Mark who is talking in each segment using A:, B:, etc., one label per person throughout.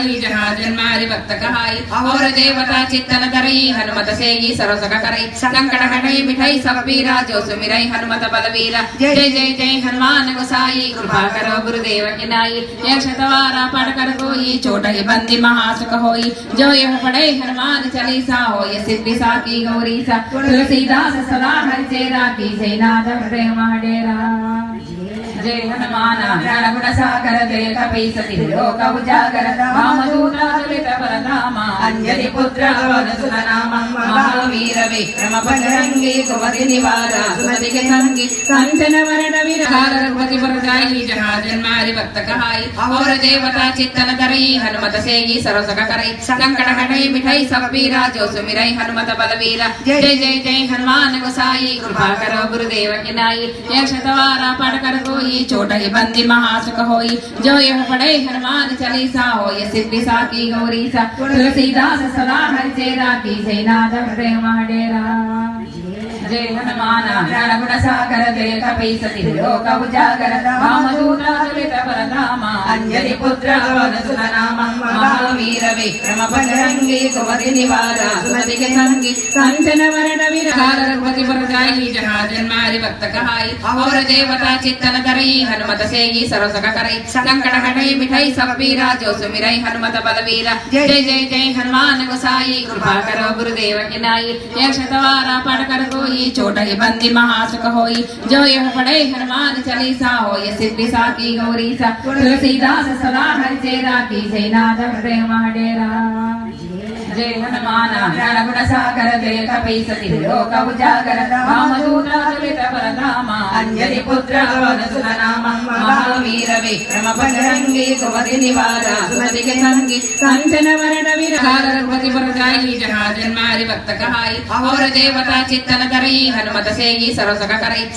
A: जाही जहाँ जन्मारि भक्त कहाई और देवता चित्तन धरई हनुमत सेगी सरोसक करई संकट हटई मिठई सब पीरा जो सुमिरई हनुमत बलवीरा जय जय जय, हनुमान गोसाई। कृपा करो गुरुदेव की नाई यह शतवारा पढ़ कर कोई चोट ही बंदी महासुख होई। जो यह पढ़े हनुमान चालीसा। हो ये सिद्धि सा की गौरी सा तुलसीदास सदा हरि चेरा। की जय नाथ प्रेम डेरा జయహనుమానగుణ సాగర జయ కపీసతి లోకముజాగర రామదూతామా అంజలి పుత్ర మహావీర విక్రమ పదరంగి సుమతి నివార కంచన వరణ విరాగ రఘుపతి नीचः जन्मादिभक्तकहायि पौरदेवता हनुमत सेयि सरसककरै सङ्कटहटै मिठै सपीरा जोसुमिरै हनुमत बलवीर जय जय जय हनुमान करो गुरुदेव किनाई। यह शतवारा पढ़ कर कोई छोट ही बंदी महासुख होई। जो हो ये सिद्धि అంజలి పుత్ర వీర విక్రమ పదరంగి సుమతి నివార సుమతికి సంగి కంచన వరణ విరార రఘుపతి వరదాయి జహా జన్మాది భక్తకహాయి ఔర దేవతా చిత్తన కరయి హనుమత సేయి సరసక కరై సంకట హటై మిఠై సబ్బీరా జోసుమిరై హనుమత హనుమాన్ గుసాయి కృపాకరో గురుదేవ కినాయి పడకరకోయి होई छोटा के बंदी महासुख होई। जो यह पढ़े हनुमान चालीसा, हो ये सिद्धि सिद्धिसा की गौरीसा। तुलसीदास सदा हर चेरा, की जय नाथ प्रेम डेरा రుద్రే హనుమానాగుణసాగరతే కపీసతి లోకముజాగరత వామదూతాదులిత పరనామ అంజలి పుత్ర వనసుత నామ మహావీర విక్రమ పదరంగి సుమతి నివార సుమతికి సంగి కంచన వరణ విరార రఘుపతి వరదాయి జహా జన్మారి భక్తకహాయి ఔర దేవతా చిత్తన కరై హనుమత సేయి సరసక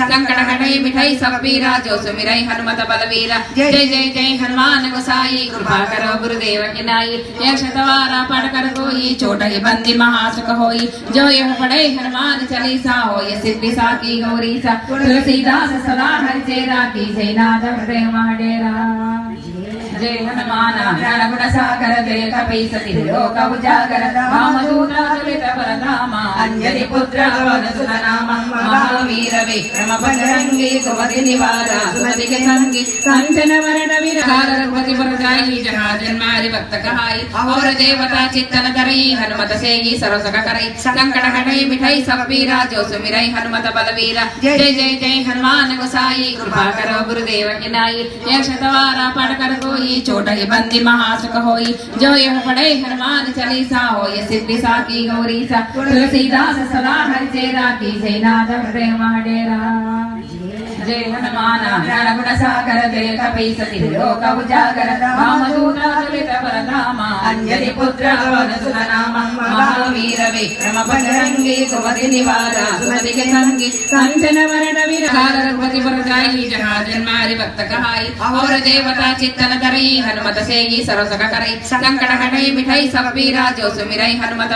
A: సంకట కటై మిఠై సబ్బీరా జోసుమిరై హనుమత బలవీర జయ జయ జయ హనుమాన్ గుసాయి కృపాకరో గురుదేవ కినాయి ఏ శతవారా పడకరగోయి होई छोटहि बंदी महासुख होई। जो यह पड़े हनुमान चालीसा हो ये सिद्धि सिद्धिसा की गौरीसा। तुलसीदास सदा हरि चेरा की जय नाथ प्रेम डेरा జీవనమానాగుణ సాగర దేక పీసతి లోక ఉజాగరత రామదూతాదులిత పరధామ అంజలి పుత్ర వనసుత నామం మహావీర విక్రమ పదరంగి సుమతి నివార సుమతి సంగి కంచన వరణ విరహార రఘుపతి వరదాయి జహాజన్మారి భక్త కహాయి ఔర దేవతా చిత్తన తరై హనుమత సేయి సరసక కరై సంకట కటై మిఠై సప్పీరా జోసుమిరై హనుమత బలవీర జయ జయ జయ హనుమాన్ సాయి కృపాకర గురుదేవ కినాయి యక్షతవార పడకర కోయి हुई छोटे बंदी महासुख होई। जो यह पढ़े हनुमान चालीसा हो ये सिद्धिसा की गौरीसा। तुलसीदास सदा हर चेरा, की जय नाथ प्रेम डेरा జయ హనుమాన రణగుణ సాగర జయ కపీసతి లోక ఉజాగర రామదూతాదులిత పరనామ అంజలి పుత్ర వనసున నామ మహావీర విక్రమ పదరంగి సుమతి నివార సుమతికి సంగి కంచన వరణ విరార రఘుపతి వరదాయి జహాజన్మారి భక్తకహాయి ఔర దేవతా చిత్తన తరయి హనుమత సేయి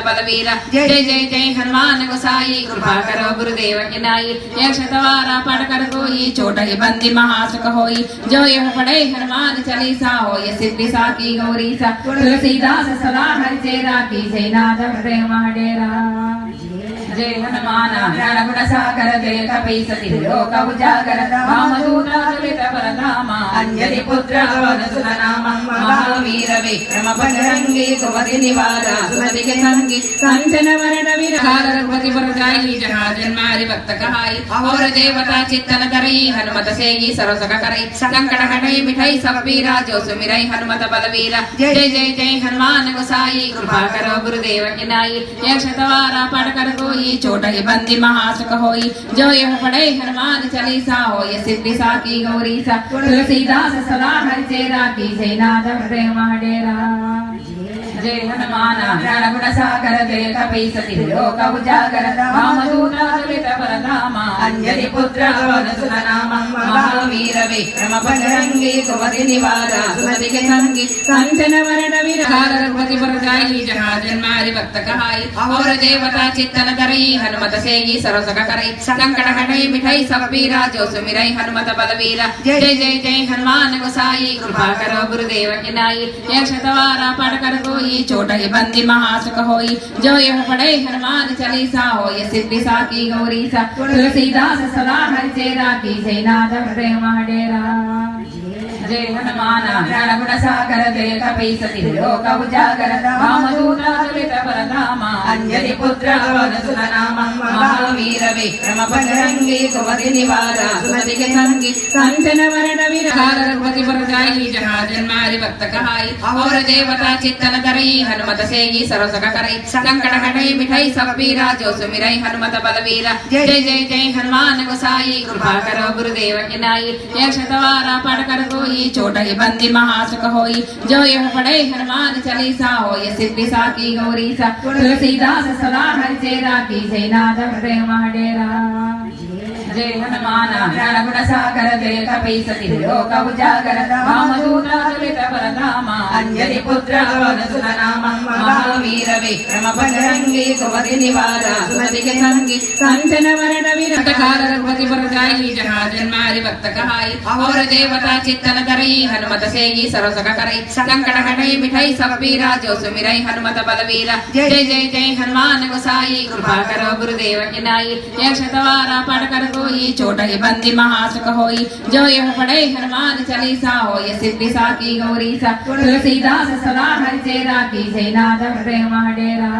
A: బలవీర జయ జయ జయ హనుమాన గురుదేవ కినాయి యక్షతవార పడకర గోయి की ही बंदी महासुख होई। जो यह पढ़े हनुमान चालीसा, हो ये सिद्धि सा की गौरी सा। तुलसीदास सदा हरि चेरा की जय नाथ प्रेम डेरा जय हनुमान सागर, जय कपि लोक उजागर। अंजलि पुत्र महावीर विक्रम बजरंगी निवार के संगी। कंचन रघुपति जन्मारि भक्त कहाई। और देवता चित्तन धरई हनुमत सेगी सरसक करई संकट हटई मिठई सब पीरा जो सुमिरई हनुमत बलवीरा जय जय जय हनुमान गोसाई कृपा करो गुरुदेव की नाई यह शतवारा पढ़ कर कोई चोट ही बंदी महासुख होई जो यह पढ़े हनुमान चालीसा हो ये सिद्धि सा की गौरी सा तुलसीदास सदा हरि चेरा की जय नाथ प्रेम डेरा
B: అంజలి పుత్ర మహావీర విక్రమ బజరంగి సుమతి నివార
A: సుమతి సంగి కంచన వరణ విరాగ రఘుపతి వరదాయి జహాజన్మారి భక్త కహాయి ఔర దేవతా చిత్తన కరై హనుమత సేయి సరసక కరై. సంకట హటై మిఠై సవ్వీర జోసుమిరై హనుమత బలవీర జయ జయ జయ హనుమాన్ గుసాయి. కృపాకర గురుదేవ కినాయి. ఏ శతవార పడకర కోయి. की नाई यह शतवारा पढ़ कर कोई चोटई बंदी महासुख होई जो यह पढ़े हनुमान चालीसा हो ये सिद्धि साकी गौरी सा तुलसीदास सदा हर चेरा की जय नाथ प्रेम डेरा ధనంజయ హనుమానగుణ సాగర జయ కపీసతి లోక ఉజాగర రామదూతాదులిత పరధామ
B: అంజలి పుత్ర వనసున నామ మహావీర విక్రమ పదరంగి సుమతి నివార
A: సుమతికి సంగి కంచన వరణ విరార రఘుపతి వరదాయి జహా జన్మారి వర్తకాయి ఔర దేవతా చిత్తన కరై హనుమత సేయి సరసక కరై సంకట హటై మిఠై సపీరా జోసుమిరై హనుమత బలవీర జయ జయ జయ హనుమాన్ గోసాయి కృపాకరో గురుదేవ కినాయి ఏ శతవార పడకరగోయి होई छोटई बंदी महासुख होई। जो यह पड़े हनुमान चालीसा हो ये सिद्धिसा की गौरीसा। तुलसीदास सदा हरि चेरा, की जय नाथ प्रेम हडेरा
B: అంజలి పుత్ర మహావీర విక్రమ పదరంగి సుమతి నివార
A: సుమతి సంగి కంచన వరణ విరటకార రఘుపతి వరదాయి జహాజన్మాది వర్తకాయి ఔర దేవతా చిత్తన కరయి హనుమత సేయి సరసక కరై సంకట కటై మిఠై సవ్వీర జోసుమిరై హనుమత బలవీర జయ జయ జయ హనుమాన్ గుసాయి కృపాకరో గురుదేవ కినాయి యక్షతవార పడకరకు सोई छोटी बंदी महासुख होई। जो यह पढ़े हनुमान चालीसा, हो ये सिद्धिसा की गौरी सा तुलसीदास सदा हर चेरा, की जय नाथ प्रेम डेरा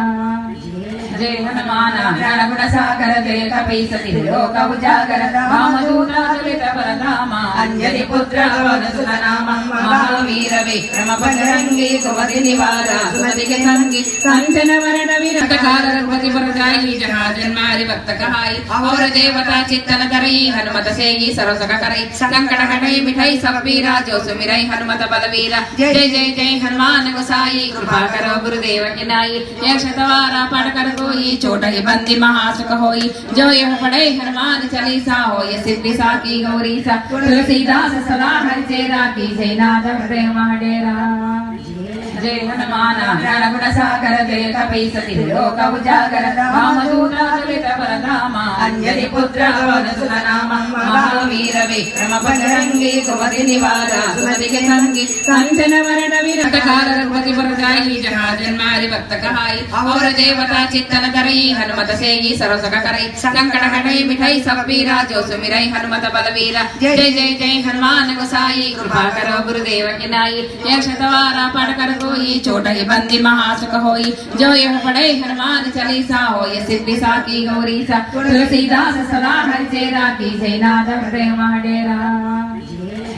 A: ध्वजे हनुमाना रणगुण सागर जय कपीसति लोक उजागर वामदूतादुलित परधामा
B: अंजलि पुत्र वनसुत नामं महावीर विक्रम बजरंगी सुमति निवारा
A: सुमति के संगी कंचन वरण विरतकार रघुपति वरदायी जहाँ जन्मारि भक्त कहाई और देवता चित्तन करई हनुमत सेई सरसक करई संकट हटई मिठई सब पीरा जो सुमिरई हनुमत बलवीरा जय जय जय हनुमान गोसाई कृपा करो गुरुदेव के नाई यह शतवारा पाठ कर कोई चोटई बंदी महासुख होई। जो यह पढ़े हनुमान चालीसा हो ये सिद्धिसा की गौरी सा तुलसीदास सदा हर चेरा, की जय नाथ प्रेम डेरा। జయ హనుమాన రణగుణ సాగర జయ కపీసతి లోక ఉజాగర రామదూతాదులిత పరనామ
B: అంజలి పుత్ర వనసుత నామ మహావీర విక్రమ పదరంగి సుమతి నివార
A: సుమతికి సంగి కంచన వరణ విరటకార రఘుపతి వరదాయి జహా జన్మాది భక్తకహాయి ఔర దేవతా చిత్తన కరై హనుమత సేయి సరసక కరై సంకట హటై మిఠై సప్పీరా జోసుమిరై హనుమత బలవీర జయ జయ జయ హనుమాన్ గుసాయి కృపాకరో గురుదేవ కినాయి ఏ శతవారా పడకరకు होई छोटहि बंदी महासुख होई। जो यह पढ़े हनुमान चालीसा, हो ये सिद्धि सिद्धिसा की गौरीसा। तुलसीदास सदा हरि चेरा, की जय नाथ प्रेम डेरा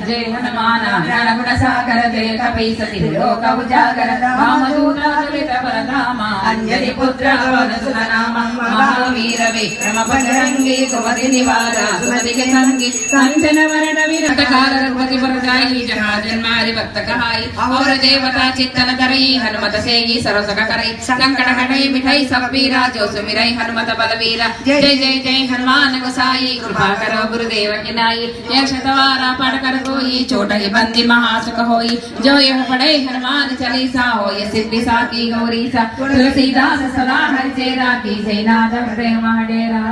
A: జ్ఞానగుణ సాగర దేక పైసతి లోకముజాగరత రామదూతనులిత పరధామ
B: అంజలి పుత్ర వనసుత నామం మహావీర విక్రమ బజరంగి సుమతి నివార
A: సుమతి సంగి కంచన వరణ విరటకార రఘుపతి వరదాయి జహాజన్మారి వర్తకాయి ఔర దేవతా చిత్తన కరయి హనుమత సేయి సరసక కరై సంకట హటై మిఠై సబ్బీరా జోసుమిరై హనుమత బలవీర జయ జయ జయ హనుమాన గోసాయి కృపాకర గురుదేవ కినాయి యక్షతవార పడకరకు होई छोटई बंदी महासुख होई। जो यह पढ़े हनुमान चालीसा, हो ये सिद्धिसा की गौरीसा। तुलसीदास सदा हर चेरा, की जय नाथ प्रेम डेरा।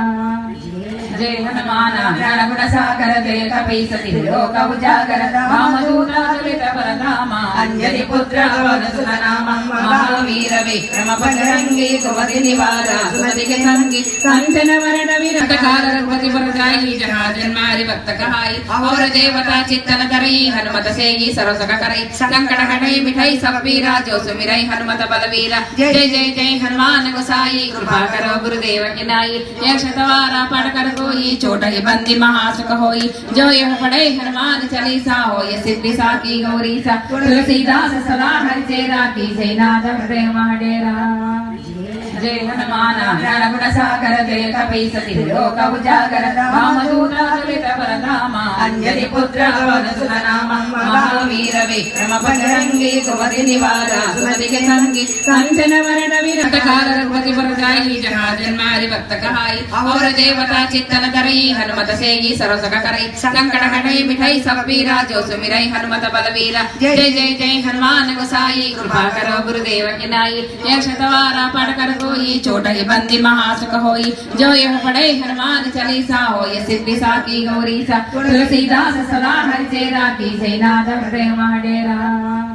B: అంజలి పుత్ర మహావీర విక్రమ పదరంగి సుమతి నివార
A: సుమతికి సంగి కంచన వరణ విరటకార రఘుపతి వరదాయి జహాజన్మారి భక్తకహాయి ఔర దేవతా చిత్తన కరై హనుమత సేయి సరసక కరై సంకట హటై మిఠై సప్పీరా జోసుమిరై హనుమత బలవీర జయ జయ జయ హనుమాన్ గుసాయి కృపాకరో గురుదేవ కినాయి యక్షతవార పడకరకు हनुमान गोसाई कृपा करो गुरुदेव की नाई यह शतवारा पढ़ कर कोई चोटई बंदी महासुख होई जो यह पढ़े हनुमान चालीसा हो ये सिद्धि साकी गौरी सा तुलसीदास सदा हर चेरा की जय नाथ प्रेम डेरा
B: జయ హనుమాన రణగుణ సాగర జయ కపీసతి లోక ఉజాగర రామదూతాదులిత పరధామ అంజలి పుత్ర వనసున నామ మహావీర విక్రమ పదరంగి సుమతి నివార సుమతికి సంగి కంచన వరణ
A: విరటకార రఘుపతి వరదాయి జహాజన్మారి భక్తకహాయి ఔర దేవతా చిత్తన కరై హనుమత సేయి సరసక సంకట హటై మిఠై సవీరా జోసుమిరై హనుమత బలవీర జయ జయ జయ హనుమాన్ గురుదేవ కినాయి యక్షతవార పడకరకు गोसाई कृपा करो गुरुदेव की नाई यह शतवारा पढ़ कर कोई छोट ही बंदी महासुख होई जो यह पढ़े हनुमान चालीसा हो ये सिद्धि सा की गौरी सा तुलसीदास सदा हरि चेरा की सेनाथ प्रेम डेरा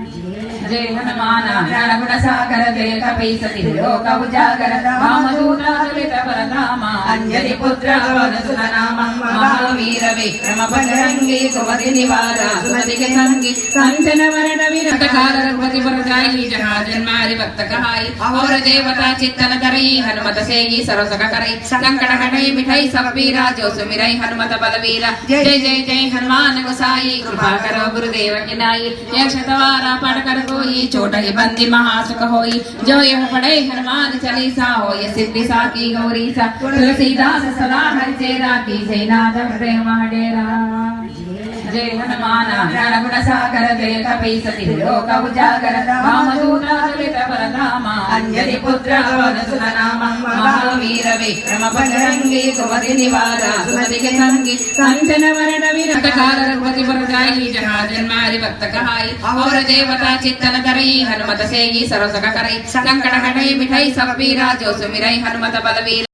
B: जय हनुमान रणगुण सागर जय कपीसति लोक उजागर रामदूतानुलित परनामा अंजलि पुत्र वनसुत नाम महावीर विक्रम बजरंगी सुमति निवार सुमति के संगी कंचन वरण विरत
A: काल रघुपति वरदायी जहाँ जन्मारि भक्त कहाई और देवता चित्तन करई हनुमत सेगी सरसक करई संकट हटई मिठई सब पीरा जो सुमिरई हनुमत बलवीरा जय जय जय हनुमान गोसाई कृपा करो गुरुदेव की नाई यह शतवारा पाठ करो कोई छोट ही बंदी महासुख होई। जो यह पढ़े हनुमान चालीसा हो ये सिद्धि सा की गौरी सा तुलसीदास सदा हरि चेरा की जय नाथ प्रेम डेरा
B: जय हनुमान रणगुण सागर जय कपीसति लोक उजागर वामदूतातुलित परधामा अंजलि पुत्र वनसुत नाम महावीर विक्रम बजरंगी सुमति निवार सुमति के संगी कंचन वरण
A: विरटकार रघुपति वरदायी जहाँ जन्मारि भक्त कहाई और देवता चित्तन करई हनुमत सेगी सर्व सक करई संकट हटई मिठई सब पीरा जो सुमिरई हनुमत बलवीर